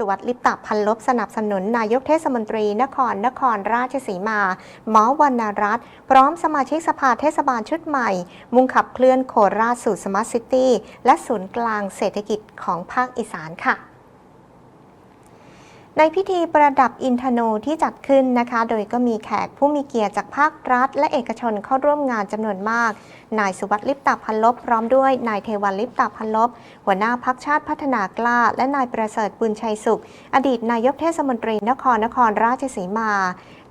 สุวัสดิ์ลิปตาพันลบสนับสนุนนายกเทศมนตรี นครนครราชสีมา หมอวรรณรัตน์พร้อมสมาชิกสภาเทศบาลชุดใหม่ มุ่งขับเคลื่อนโคราชสู่สมาร์ทซิตี้และศูนย์กลางเศรษฐกิจของภาคอีสานค่ะ ในพิธีประดับอินทนูที่จัดขึ้นนะคะ โดยก็มีแขกผู้มีเกียรติจากภาครัฐ และเอกชนเข้าร่วมงานจำนวนมาก นายสุวัสดิ์ลิปตาพันลบพร้อมด้วยนายเทวันลิปตาพันลบหัวหน้าพักชาติพัฒนากล้า และนายประเสริฐบุญชัยสุข อดีตนายกเทศมนตรีนครนครราชสีมา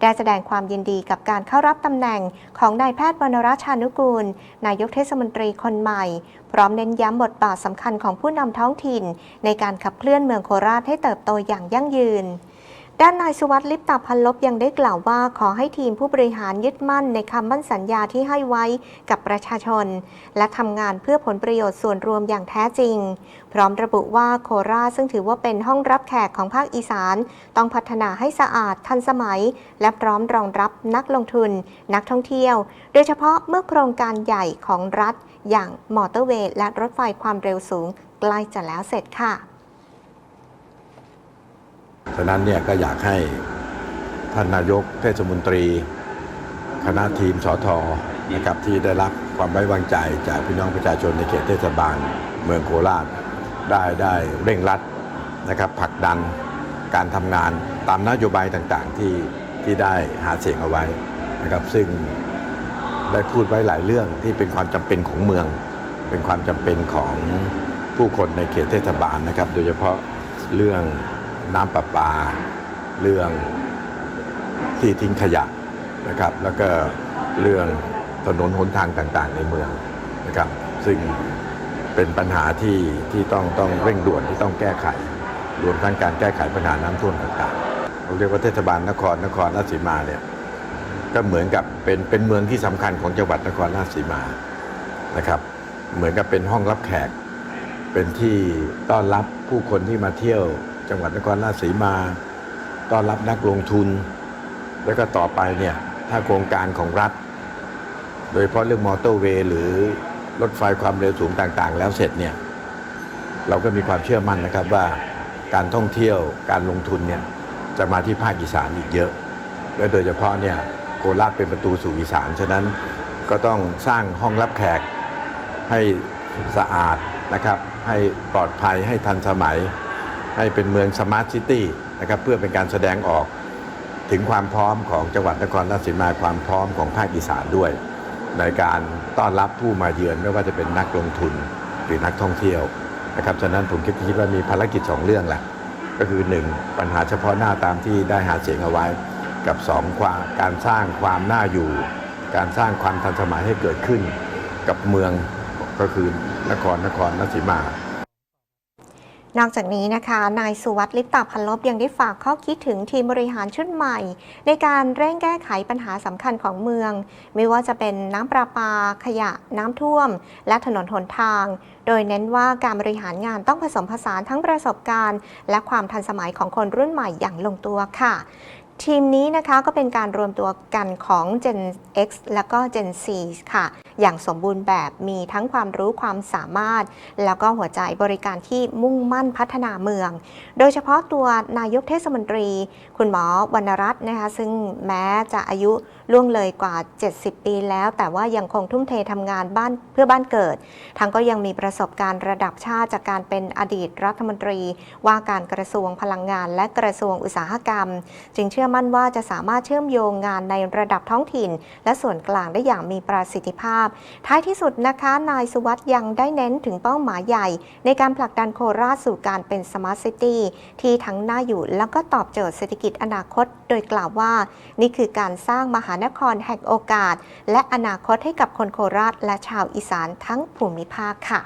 ได้แสดงความยินดีกับการเข้ารับตำแหน่งของนายแพทย์วรรณรัชชานุกูล นายกเทศมนตรีคนใหม่ พร้อมเน้นย้ำบทบาทสำคัญของผู้นำท้องถิ่น ในการขับเคลื่อนเมืองโคราชให้เติบโตอย่างยั่งยืน ด้านนายสุวัสดิ์ลิปตาพันลบยังได้กล่าวว่าขอให้ทีมผู้บริหารยึดมั่นในคำมั่นสัญญาที่ให้ไว้กับประชาชน และทำงานเพื่อผลประโยชน์ส่วนรวมอย่างแท้จริง พร้อมระบุว่าโคราชซึ่งถือว่าเป็นห้องรับแขกของภาคอีสาน ต้องพัฒนาให้สะอาดทันสมัย และพร้อมรองรับนักลงทุน นักท่องเที่ยว โดยเฉพาะเมื่อโครงการใหญ่ของรัฐ อย่างมอเตอร์เวย์และรถไฟความเร็วสูงใกล้จะแล้วเสร็จค่ะ ฉะนั้นเนี่ยก็อยากให้ท่านนายกเทศมนตรี คณะทีมสอทอนะครับที่ได้รับความไว้วางใจจากพี่น้องประชาชนในเขตเทศบาล เมืองโคราช ได้ได้เร่งรัดนะครับผลักดันการทำงานตามนโยบายต่างๆที่ที่ได้หาเสียงเอาไว้นะครับซึ่งได้พูดไว้หลายเรื่องที่เป็นความจำเป็นของเมือง เป็นความจำเป็นของผู้คนในเขตเทศบาลนะครับ โดยเฉพาะเรื่อง น้ำประปา เรื่องที่ทิ้งขยะนะครับ แล้วก็เรื่องถนนหนทางต่างๆ ในเมืองนะครับ ซึ่งเป็นปัญหาที่ที่ต้องต้องเร่งด่วนที่ต้องแก้ไข รวมทั้งการแก้ไขปัญหาน้ำท่วมต่างๆเราเรียกว่าเทศบาลนครนครราชสีมาเนี่ยก็เหมือนกับเป็นเป็นเมืองที่สำคัญของจังหวัดนครราชสีมานะครับ เหมือนกับเป็นห้องรับแขก เป็นที่ต้อนรับผู้คนที่มาเที่ยว จังหวัดนครราชสีมา ต้อนรับนักลงทุน แล้วก็ต่อไปเนี่ยถ้าโครงการของรัฐ โดยเฉพาะเรื่องมอเตอร์เวย์หรือรถไฟความเร็วสูงต่างๆ แล้วเสร็จเนี่ยเราก็มีความเชื่อมั่นนะครับว่าการท่องเที่ยวการลงทุนเนี่ยจะมาที่ภาคอีสานอีกเยอะ และโดยเฉพาะเนี่ยโคราชเป็นประตูสู่อีสาน ฉะนั้นก็ต้องสร้างห้องรับแขกให้สะอาดนะครับ ให้ปลอดภัยให้ทันสมัย ให้เป็นเมืองสมาร์ทซิตี้นะครับเพื่อเป็นการแสดงออกถึงความพร้อมของจังหวัดนครราชสีมาความพร้อมของภาคอีสานด้วย ในการต้อนรับผู้มาเยือนไม่ว่าจะเป็นนักลงทุนหรือนักท่องเที่ยวนะครับฉะนั้นผมคิดคิดว่ามีภารกิจสองเรื่องแหละก็คือหนึ่งปัญหาเฉพาะหน้าตามที่ได้หาเสียงเอาไว้ กับสองความการสร้างความน่าอยู่ การสร้างความทันสมัยให้เกิดขึ้น กับเมืองก็คือนครนครราชสีมา นอกจากนี้นะคะ นายสุวัสดิ์ลิปตาพันลบยังได้ฝากข้อคิดถึงทีมบริหารชุดใหม่ ในการเร่งแก้ไขปัญหาสำคัญของเมือง ไม่ว่าจะเป็นน้ำประปา ขยะ น้ำท่วม และถนนหนทาง โดยเน้นว่าการบริหารงานต้องผสมผสานทั้งประสบการณ์ และความทันสมัยของคนรุ่นใหม่อย่างลงตัวค่ะ ทีมนี้นะคะก็เป็นการรวมตัวกันของ Gen X และก็ Gen C ค่ะ อย่างสมบูรณ์แบบมีทั้งความรู้ความสามารถ แล้วก็หัวใจบริการที่มุ่งมั่นพัฒนาเมือง โดยเฉพาะตัวนายกเทศมนตรี คุณหมอวรรณรัตน์นะคะ ซึ่งแม้จะอายุ ล่วงเลยกว่า 70 ปีแล้ว แต่ว่ายังคงทุ่มเททำงานบ้านเพื่อบ้านเกิด ทั้งก็ยังมีประสบการณ์ระดับชาติจากการเป็นอดีตรัฐมนตรี ว่าการกระทรวงพลังงาน และกระทรวงอุตสาหกรรม จึงเชื่อมั่นว่าจะสามารถเชื่อมโยงงานในระดับท้องถิ่น และส่วนกลางได้อย่างมีประสิทธิภาพ ท้ายที่สุดนะคะนายสุวัสด์ยังได้เน้นถึงเป้าหมายใหญ่ ในการผลักดันโคราชสู่การเป็นสมาร์ทซิตี้ที่ทั้งน่าอยู่ แล้วก็ตอบโจทย์เศรษฐกิจอนาคต โดยกล่าวว่า นี่คือการสร้างมหาานครแห่งโอกาส และอนาคตให้กับคนโคราชและชาวอีสานทั้งภูมิภาคค่ะ